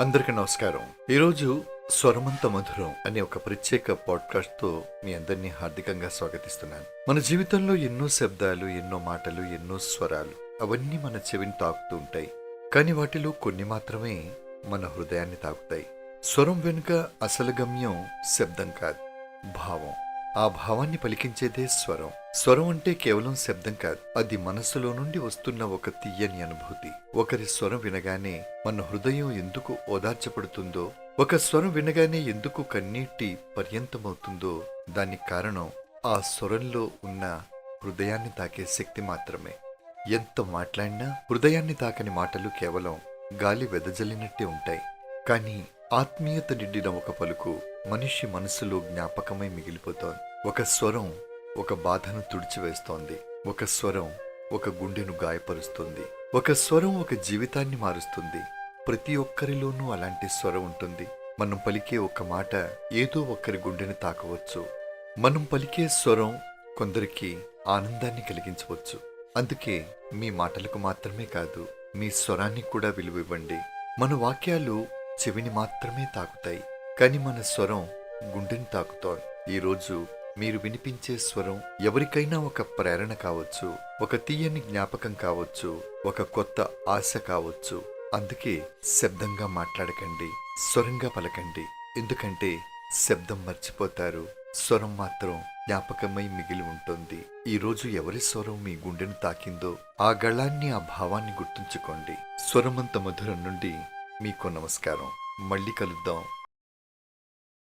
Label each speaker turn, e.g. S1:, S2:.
S1: అందరికీ నమస్కారం. ఈరోజు స్వరమంత మధురం అనే ఒక ప్రత్యేక పాడ్కాస్ట్తో మీ అందరినీ హార్దికంగా స్వాగతిస్తున్నాను. మన జీవితంలో ఎన్నో శబ్దాలు ఎన్నో మాటలు ఎన్నో స్వరాలు అవన్నీ మన చెవిని తాకుతూ ఉంటాయి. కానీ వాటిలో కొన్ని మాత్రమే మన హృదయాన్ని తాకుతాయి. స్వరం వెనుక అసలు గమ్యం శబ్దం కాదు భావం. ఆ భావాన్ని పలికించేదే స్వరం. స్వరం అంటే కేవలం శబ్దం కాదు. అది మనసులో నుండి వస్తున్న ఒక తీయని అనుభూతి. ఒకరి స్వరం వినగానే మన హృదయం ఎందుకు ఓదార్చబడుతుందో ఒక స్వరం వినగానే ఎందుకు కన్నీటి పర్యంతమవుతుందో దానికి కారణం ఆ స్వరంలో ఉన్న హృదయాన్ని తాకే శక్తి మాత్రమే. ఎంత మాట్లాడినా హృదయాన్ని తాకని మాటలు కేవలం గాలి వెదజల్లినట్టే ఉంటాయి. కానీ ఆత్మీయత నిండిన ఒక పలుకు మనిషి మనసులో జ్ఞాపకమై మిగిలిపోతోంది. ఒక స్వరం ఒక బాధను తుడిచివేస్తోంది. ఒక స్వరం ఒక గుండెను గాయపరుస్తుంది. ఒక స్వరం ఒక జీవితాన్ని మారుస్తుంది. ప్రతి ఒక్కరిలోనూ అలాంటి స్వరం ఉంటుంది. మనం పలికే ఒక మాట ఏదో ఒక్కరి గుండెని తాకవచ్చు. మనం పలికే స్వరం కొందరికి ఆనందాన్ని కలిగించవచ్చు. అందుకే మీ మాటలకు మాత్రమే కాదు మీ స్వరాన్ని కూడా విలువ ఇవ్వండి మన వాక్యాలు చెవిని మాత్రమే తాకుతాయి. కానీ మన స్వరం గుండెని తాకుతోంది. ఈరోజు మీరు వినిపించే స్వరం ఎవరికైనా ఒక ప్రేరణ కావచ్చు ఒక తీయని జ్ఞాపకం కావచ్చు ఒక కొత్త ఆశ కావచ్చు. అందుకే శబ్దంగా మాట్లాడకండి స్వరంగా పలకండి. ఎందుకంటే శబ్దం మర్చిపోతారు స్వరం మాత్రం జ్ఞాపకమై మిగిలి ఉంటుంది. ఈ రోజు ఎవరి స్వరం మీ గుండెను తాకిందో ఆ గళాన్ని ఆ భావాన్ని గుర్తుంచుకోండి. స్వరమంత మధురం నుండి మీకు నమస్కారం. మళ్ళీ కలుద్దాం.